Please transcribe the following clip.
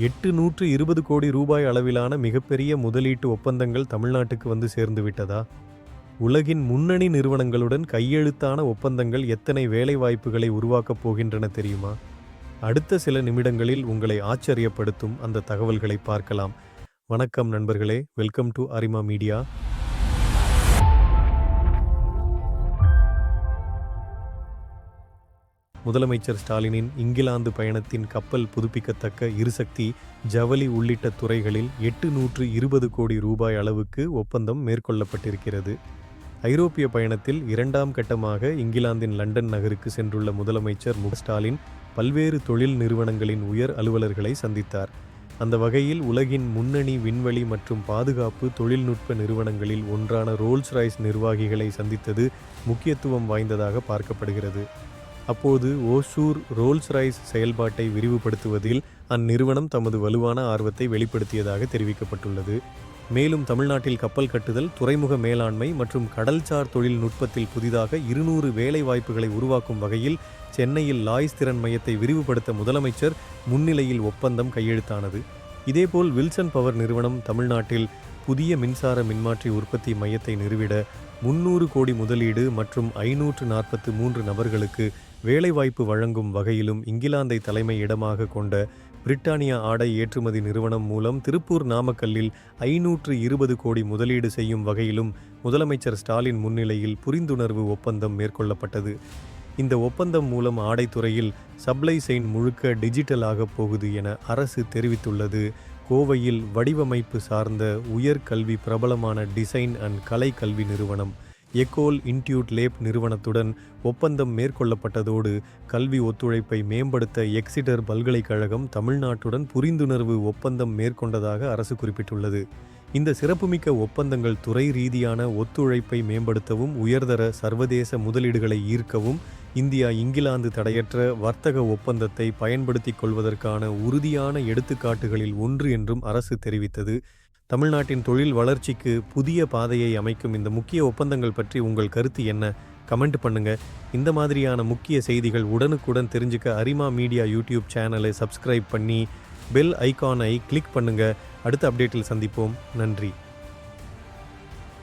எட்டு நூற்று இருபது கோடி ரூபாய் அளவிலான மிகப்பெரிய முதலீட்டு ஒப்பந்தங்கள் தமிழ்நாட்டுக்கு வந்து சேர்ந்து விட்டதா? உலகின் முன்னணி நிறுவனங்களுடன் கையெழுத்தான ஒப்பந்தங்கள் எத்தனை வேலைவாய்ப்புகளை உருவாக்கப் போகின்றன தெரியுமா? அடுத்த சில நிமிடங்களில் உங்களை ஆச்சரியப்படுத்தும் அந்த தகவல்களை பார்க்கலாம். வணக்கம் நண்பர்களே வெல்கம் டு அரிமா மீடியா. முதலமைச்சர் ஸ்டாலினின் இங்கிலாந்து பயணத்தின் கப்பல் புதுப்பிக்கத்தக்க இருசக்தி ஜவளி உள்ளிட்ட துறைகளில் எட்டு நூற்று இருபது கோடி ரூபாய் அளவுக்கு ஒப்பந்தம் மேற்கொள்ளப்பட்டிருக்கிறது. ஐரோப்பிய பயணத்தில் இரண்டாம் கட்டமாக இங்கிலாந்தின் லண்டன் நகருக்கு சென்றுள்ள முதலமைச்சர் மு. ஸ்டாலின் பல்வேறு தொழில் நிறுவனங்களின் உயர் அலுவலர்களை சந்தித்தார். அந்த வகையில் உலகின் முன்னணி விண்வெளி மற்றும் பாதுகாப்பு தொழில்நுட்ப நிறுவனங்களில் ஒன்றான ரோல்ஸ் ராய்ஸ் நிர்வாகிகளை சந்தித்தது முக்கியத்துவம் வாய்ந்ததாக பார்க்கப்படுகிறது. அப்போது ஓசூர் ரோல்ஸ் ராய்ஸ் செயல்பாட்டை விரிவுபடுத்துவதில் அந்நிறுவனம் தமது வலுவான ஆர்வத்தை வெளிப்படுத்தியதாக தெரிவிக்கப்பட்டுள்ளது. மேலும் தமிழ்நாட்டில் கப்பல் கட்டுதல் துறைமுக மேலாண்மை மற்றும் கடல்சார் தொழில்நுட்பத்தில் புதிதாக இருநூறு வேலை வாய்ப்புகளை உருவாக்கும் வகையில் சென்னையில் லாய்ஸ் திறன் மையத்தை விரிவுபடுத்த முதலமைச்சர் முன்னிலையில் ஒப்பந்தம் கையெழுத்தானது. இதேபோல் வில்சன் பவர் நிறுவனம் தமிழ்நாட்டில் புதிய மின்சார மின்மாற்றி உற்பத்தி மையத்தை நிறுவிட முன்னூறு கோடி முதலீடு மற்றும் ஐநூற்று நாற்பத்து மூன்று நபர்களுக்கு வேலைவாய்ப்பு வழங்கும் வகையிலும் இங்கிலாந்தை தலைமை இடமாக கொண்ட பிரிட்டானியா ஆடை ஏற்றுமதி நிறுவனம் மூலம் திருப்பூர் நாமக்கல்லில் ஐநூற்று இருபது கோடி முதலீடு செய்யும் வகையிலும் முதலமைச்சர் ஸ்டாலின் முன்னிலையில் புரிந்துணர்வு ஒப்பந்தம் மேற்கொள்ளப்பட்டது. இந்த ஒப்பந்தம் மூலம் ஆடைத்துறையில் சப்ளை செயின் முழுக்க டிஜிட்டலாக போகுது என அரசு தெரிவித்துள்ளது. கோவையில் வடிவமைப்பு சார்ந்த உயர்கல்வி பிரபலமான டிசைன் அண்ட் கலை கல்வி நிறுவனம் எக்கோல் இன்டியூட் லேப் நிறுவனத்துடன் ஒப்பந்தம் மேற்கொள்ளப்பட்டதோடு கல்வி ஒத்துழைப்பை மேம்படுத்த எக்ஸிடர் பல்கலைக்கழகம் தமிழ்நாட்டுடன் புரிந்துணர்வு ஒப்பந்தம் மேற்கொண்டதாக அரசு குறிப்பிட்டுள்ளது. இந்த சிறப்புமிக்க ஒப்பந்தங்கள் துறை ரீதியான ஒத்துழைப்பை மேம்படுத்தவும் உயர்தர சர்வதேச முதலீடுகளை ஈர்க்கவும் இந்தியா இங்கிலாந்து தடையற்ற வர்த்தக ஒப்பந்தத்தை பயன்படுத்திக் கொள்வதற்கான உறுதியான எடுத்துக்காட்டுகளில் ஒன்று என்றும் அரசு தெரிவித்தது. தமிழ்நாட்டின் தொழில் வளர்ச்சிக்கு புதிய பாதையை அமைக்கும் இந்த முக்கிய ஒப்பந்தங்கள் பற்றி உங்கள் கருத்து என்ன? கமெண்ட் பண்ணுங்க. இந்த மாதிரியான முக்கிய செய்திகள் உடனுக்குடன் தெரிஞ்சுக்க அரிமா மீடியா யூடியூப் சேனலை சப்ஸ்கிரைப் பண்ணி பெல் ஐகானை கிளிக் பண்ணுங்க. அடுத்த அப்டேட்டில் சந்திப்போம். நன்றி.